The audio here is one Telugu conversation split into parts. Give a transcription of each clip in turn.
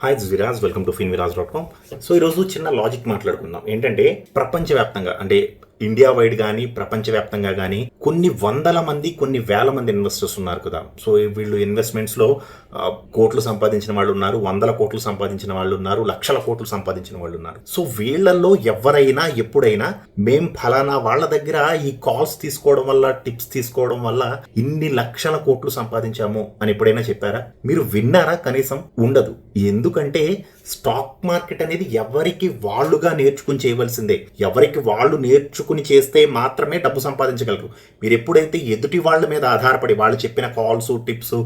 Hi this Viraj welcome to Finviraj dot com so ఈరోజు చిన్న లాజిక్ మాట్లాడుకుందాం. ఏంటంటే ప్రపంచవ్యాప్తంగా అంటే ఇండియా వైడ్ కానీ ప్రపంచవ్యాప్తంగా కానీ కొన్ని వందల మంది కొన్ని వేల మంది ఇన్వెస్టర్స్ ఉన్నారు కదా. సో వీళ్ళు ఇన్వెస్ట్మెంట్స్లో కోట్లు సంపాదించిన వాళ్ళు ఉన్నారు వందల కోట్లు సంపాదించిన వాళ్ళు ఉన్నారు లక్షల కోట్లు సంపాదించిన వాళ్ళు ఉన్నారు. సో వీళ్ళల్లో ఎవరైనా ఎప్పుడైనా మేం ఫలానా వాళ్ళ దగ్గర ఈ కాల్స్ తీసుకోవడం వల్ల టిప్స్ తీసుకోవడం వల్ల ఇన్ని లక్షల కోట్లు సంపాదించాము అని ఎప్పుడైనా చెప్పారా? మీరు విన్నారా? కనీసం ఉండదు. ఎందుకంటే స్టాక్ మార్కెట్ అనేది ఎవరికి వాళ్ళుగా నేర్చుకుని చేయవలసిందే. ఎవరికి వాళ్ళు తెలుసుకుని చేస్తే మాత్రమే డబ్బు సంపాదించగలరు. మీరు ఎప్పుడైతే ఎదుటి వాళ్ళ మీద ఆధారపడి వాళ్ళు చెప్పిన కాల్స్ టిప్స్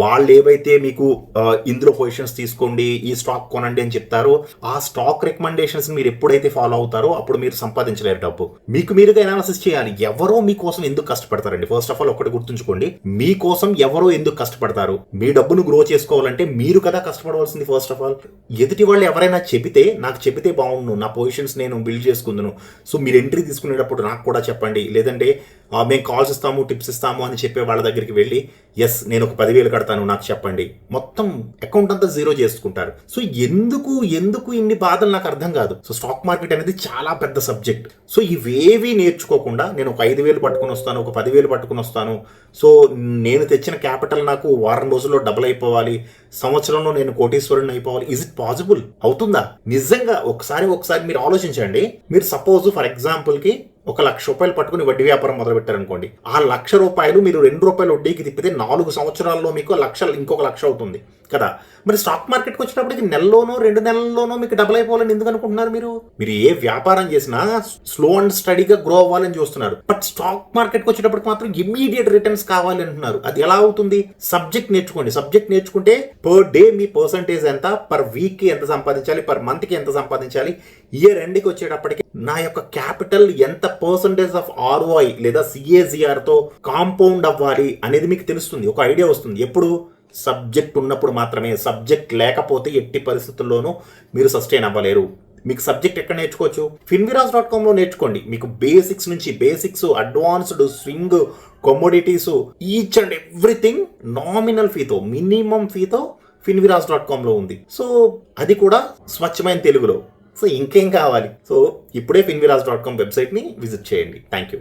వాళ్ళు ఏవైతే మీకు ఇందులో పొజిషన్స్ తీసుకోండి ఈ స్టాక్ కొనండి అని చెప్తారో ఆ స్టాక్ రికమెండేషన్స్ మీరు ఎప్పుడైతే ఫాలో అవుతారో అప్పుడు మీరు సంపాదించలేరు డబ్బు. మీకు మీరుగా అనాలిసిస్ చేయాలి. ఎవరో మీకోసం ఎందుకు కష్టపడతారండి? ఫస్ట్ ఆఫ్ ఆల్ ఒకటి గుర్తుంచుకోండి. మీకోసం ఎవరో ఎందుకు కష్టపడతారు? మీ డబ్బును గ్రో చేసుకోవాలంటే మీరు కదా కష్టపడవలసింది ఫస్ట్ ఆఫ్ ఆల్ ఎదుటి వాళ్ళు ఎవరైనా చెబితే నాకు చెబితే బాగుండు నా పొజిషన్స్ నేను బిల్డ్ చేసుకుందును. సో మీరు ఎంట్రీ తీసుకునేటప్పుడు నాకు కూడా చెప్పండి. లేదంటే మేము కాల్స్ ఇస్తాము టిప్స్ ఇస్తాము అని చెప్పే వాళ్ళ దగ్గరికి వెళ్ళి ఎస్ నేను ఒక పదివేలు కడతాను నాకు చెప్పండి. మొత్తం అకౌంట్ అంతా జీరో చేసుకుంటారు. సో ఎందుకు ఎందుకు ఇన్ని బాధలు నాకు అర్థం కాదు. సో స్టాక్ మార్కెట్ అనేది చాలా పెద్ద సబ్జెక్ట్ సో ఇవేవి నేర్చుకోకుండా నేను ఒక ఐదు వేలు పట్టుకుని వస్తాను ఒక పదివేలు పట్టుకుని వస్తాను. సో నేను తెచ్చిన క్యాపిటల్ నాకు వారం రోజుల్లో డబుల్ అయిపోవాలి. సంవత్సరంలో నేను కోటీశ్వరుని అయిపోవాలి. ఇజ్ ఇట్ పాసిబుల్ అవుతుందా? నిజంగా ఒకసారి ఒకసారి మీరు ఆలోచించండి. మీరు సపోజ్ ఫర్ ఎగ్జాంపుల్కి ఒక లక్ష రూపాయలు పట్టుకుని వడ్డీ వ్యాపారం మొదలుపెట్టారనుకోండి ఆ లక్ష రూపాయలు మీరు రెండు రూపాయలు వడ్డీకి తిప్పితే నాలుగు సంవత్సరాల్లో మీకు లక్ష ఇంకొక లక్ష అవుతుంది. కదా? మరి స్టాక్ మార్కెట్కి వచ్చినప్పటికి నెలలోనో రెండు నెలల్లోనో మీకు డబుల్ అయిపోవాలని ఎందుకు అనుకుంటున్నారు మీరు? మీరు ఏ వ్యాపారం చేసినా స్లో అండ్ స్టడీగా గ్రో అవ్వాలని చూస్తున్నారు. బట్ స్టాక్ మార్కెట్కి వచ్చేటప్పటికి మాత్రం ఇమీడియట్ రిటర్న్స్ కావాలి అంటున్నారు. అది ఎలా అవుతుంది? సబ్జెక్ట్ నేర్చుకోండి. సబ్జెక్ట్ నేర్చుకుంటే పర్ డే మీ పర్సంటేజ్ ఎంత? పర్ వీక్కి ఎంత సంపాదించాలి? పర్ మంత్కి ఎంత సంపాదించాలి? ఇయర్ ఎండ్కి వచ్చేటప్పటికి నా యొక్క క్యాపిటల్ ఎంత పర్సంటేజ్ ఆఫ్ ఆర్ఓఐ లేదా సిఏజీఆర్తో కాంపౌండ్ అవ్వాలి అనేది మీకు తెలుస్తుంది. ఒక ఐడియా వస్తుంది. ఎప్పుడు సబ్జెక్ట్ ఉన్నప్పుడు మాత్రమే సబ్జెక్ట్ లేకపోతే ఎట్టి పరిస్థితుల్లోనూ మీరు సస్టైన్ అవ్వలేరు. మీకు సబ్జెక్ట్ ఎక్కడ నేర్చుకోవచ్చు? ఫిన్విరాజ్ డాట్ కామ్లో నేర్చుకోండి. మీకు బేసిక్స్ నుంచి basics advanced swing commodities each and everything nominal ఫీతో minimum ఫీతో ఫిన్విరాజ్ డాట్ కామ్లో ఉంది. సో అది కూడా స్వచ్ఛమైన తెలుగులో. సో ఇంకేం కావాలి? సో ఇప్పుడే ఫిన్విలాస్ డాట్ కామ్ వెబ్సైట్ని విజిట్ చేయండి. Thank you